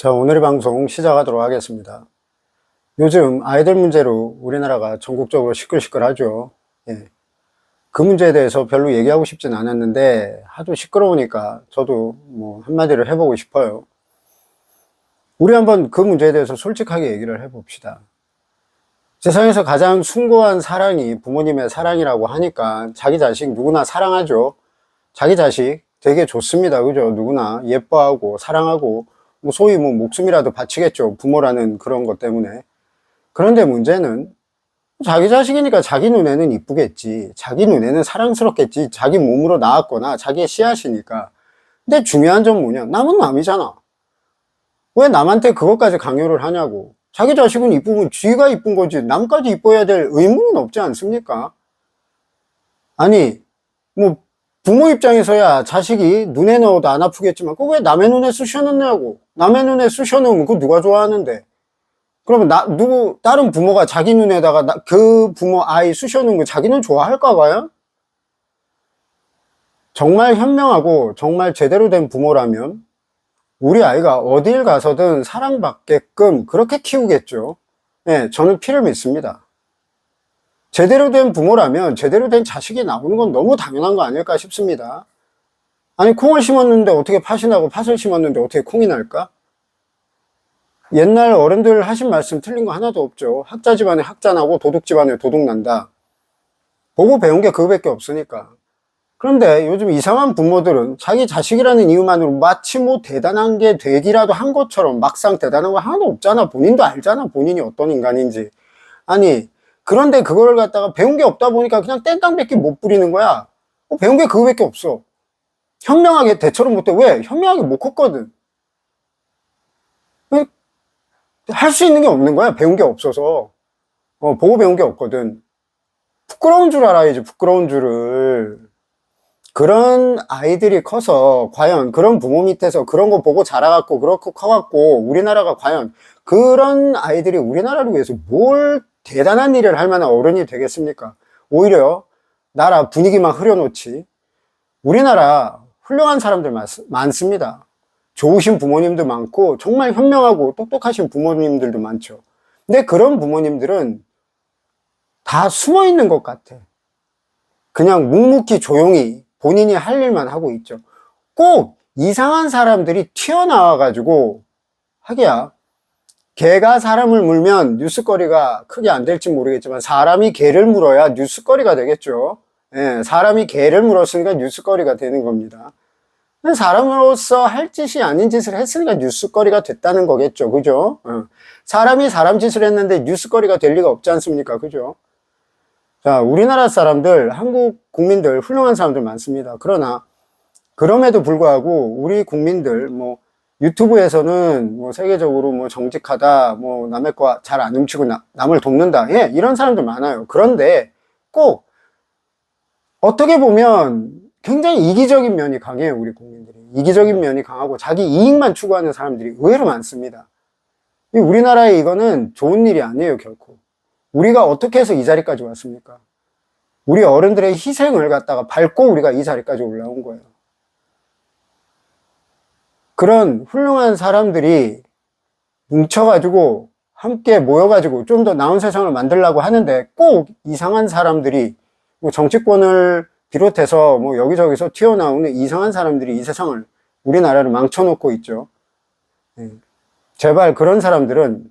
자, 오늘의 방송 시작하도록 하겠습니다. 요즘 아이들 문제로 우리나라가 전국적으로 시끌시끌하죠. 예. 그 문제에 대해서 별로 얘기하고 싶진 않았는데 하도 시끄러우니까 저도 뭐 한마디를 해보고 싶어요. 우리 한번 그 문제에 대해서 솔직하게 얘기를 해봅시다. 세상에서 가장 숭고한 사랑이 부모님의 사랑이라고 하니까 자기 자식 누구나 사랑하죠. 자기 자식 되게 좋습니다. 그죠? 누구나 예뻐하고 사랑하고 뭐 소위 뭐 목숨이라도 바치겠죠. 부모라는 그런 것 때문에. 그런데 문제는 자기 자식이니까 자기 눈에는 이쁘겠지. 자기 눈에는 사랑스럽겠지. 자기 몸으로 나왔거나 자기의 씨앗이니까. 근데 중요한 점 뭐냐? 남은 남이잖아. 왜 남한테 그것까지 강요를 하냐고. 자기 자식은 이쁘면 쥐가 이쁜 거지. 남까지 이뻐야 될 의무는 없지 않습니까? 아니, 뭐, 부모 입장에서야 자식이 눈에 넣어도 안 아프겠지만, 그거 왜 남의 눈에 쑤셔넣냐고. 남의 눈에 쑤셔넣으면 그거 누가 좋아하는데. 그러면 나, 누구, 다른 부모가 자기 눈에다가 나- 그 부모 아이 쑤셔넣은 거 자기는 좋아할까 봐요? 정말 현명하고 정말 제대로 된 부모라면 우리 아이가 어딜 가서든 사랑받게끔 그렇게 키우겠죠. 예, 저는 피를 믿습니다. 제대로 된 부모라면 제대로 된 자식이 나오는 건 너무 당연한 거 아닐까 싶습니다. 아니, 콩을 심었는데 어떻게 팥이 나고 팥을 심었는데 어떻게 콩이 날까? 옛날 어른들 하신 말씀 틀린 거 하나도 없죠. 학자 집안에 학자 나고 도둑 집안에 도둑 난다. 보고 배운 게 그거밖에 없으니까. 그런데 요즘 이상한 부모들은 자기 자식이라는 이유만으로 마치 뭐 대단한 게 되기라도 한 것처럼 막상 대단한 거 하나도 없잖아. 본인도 알잖아. 본인이 어떤 인간인지. 아니, 그런데 그걸 갖다가 배운 게 없다 보니까 그냥 땡깡밖에 못 부리는 거야. 어, 배운 게 그거밖에 없어. 현명하게 대처를 못해. 왜? 현명하게 못 컸거든. 할 수 있는 게 없는 거야. 배운 게 없어서. 어, 보고 배운 게 없거든. 부끄러운 줄 알아야지, 부끄러운 줄을. 그런 아이들이 커서 과연 그런 부모 밑에서 그런 거 보고 자라갖고 그렇게 커갖고 우리나라가 과연 그런 아이들이 우리나라를 위해서 뭘 대단한 일을 할 만한 어른이 되겠습니까? 오히려 나라 분위기만 흐려놓지. 우리나라 훌륭한 사람들 많, 많습니다. 좋으신 부모님도 많고 정말 현명하고 똑똑하신 부모님들도 많죠. 근데 그런 부모님들은 다 숨어 있는 것 같아. 그냥 묵묵히 조용히 본인이 할 일만 하고 있죠. 꼭 이상한 사람들이 튀어나와가지고 하기야. 개가 사람을 물면 뉴스거리가 크게 안 될지 모르겠지만 사람이 개를 물어야 뉴스거리가 되겠죠. 예, 사람이 개를 물었으니까 뉴스거리가 되는 겁니다. 사람으로서 할 짓이 아닌 짓을 했으니까 뉴스거리가 됐다는 거겠죠. 그죠? 어. 사람이 사람 짓을 했는데 뉴스거리가 될 리가 없지 않습니까? 그죠? 자, 우리나라 사람들, 한국 국민들, 훌륭한 사람들 많습니다. 그러나, 그럼에도 불구하고, 우리 국민들, 뭐, 유튜브에서는 뭐, 세계적으로 뭐, 정직하다, 뭐, 남의 거 잘 안 훔치고 나- 남을 돕는다. 예, 이런 사람들 많아요. 그런데, 꼭, 어떻게 보면, 굉장히 이기적인 면이 강해요, 우리 국민들이. 이기적인 면이 강하고, 자기 이익만 추구하는 사람들이 의외로 많습니다. 이 우리나라에 이거는 좋은 일이 아니에요, 결코. 우리가 어떻게 해서 이 자리까지 왔습니까? 우리 어른들의 희생을 갖다가 밟고 우리가 이 자리까지 올라온 거예요. 그런 훌륭한 사람들이 뭉쳐가지고 함께 모여가지고 좀 더 나은 세상을 만들려고 하는데 꼭 이상한 사람들이 뭐 정치권을 비롯해서 뭐 여기저기서 튀어나오는 이상한 사람들이 이 세상을 우리나라를 망쳐놓고 있죠. 예. 제발 그런 사람들은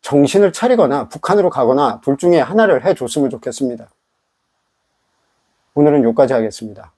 정신을 차리거나 북한으로 가거나 둘 중에 하나를 해줬으면 좋겠습니다. 오늘은 여기까지 하겠습니다.